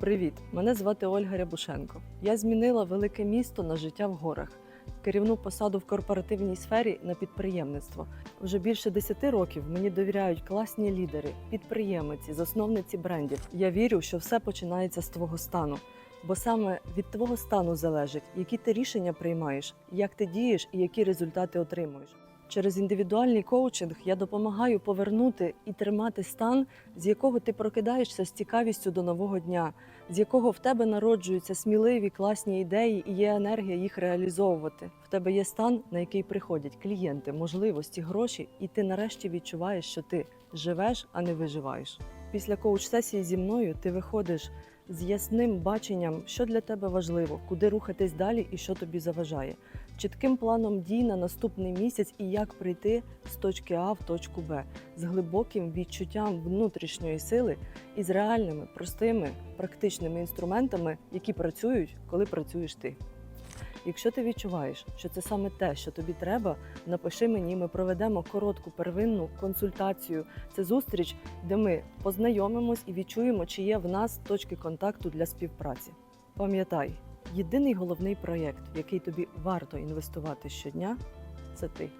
Привіт! Мене звати Ольга Рябушенко. Я змінила велике місто на життя в горах, керівну посаду в корпоративній сфері на підприємництво. Вже більше 10 років мені довіряють класні лідери, підприємиці, засновниці брендів. Я вірю, що все починається з твого стану. Бо саме від твого стану залежить, які ти рішення приймаєш, як ти дієш і які результати отримуєш. Через індивідуальний коучинг я допомагаю повернути і тримати стан, з якого ти прокидаєшся з цікавістю до нового дня, з якого в тебе народжуються сміливі класні ідеї і є енергія їх реалізовувати. В тебе є стан, на який приходять клієнти, можливості, гроші, і ти нарешті відчуваєш, що ти живеш, а не виживаєш. Після коуч-сесії зі мною ти виходиш з ясним баченням, що для тебе важливо, куди рухатись далі і що тобі заважає, чітким планом дій на наступний місяць і як прийти з точки А в точку Б, з глибоким відчуттям внутрішньої сили і з реальними, простими, практичними інструментами, які працюють, коли працюєш ти. Якщо ти відчуваєш, що це саме те, що тобі треба, напиши мені, ми проведемо коротку первинну консультацію. Це зустріч, де ми познайомимось і відчуємо, чи є в нас точки контакту для співпраці. Пам'ятай, єдиний головний проєкт, в який тобі варто інвестувати щодня, це ти.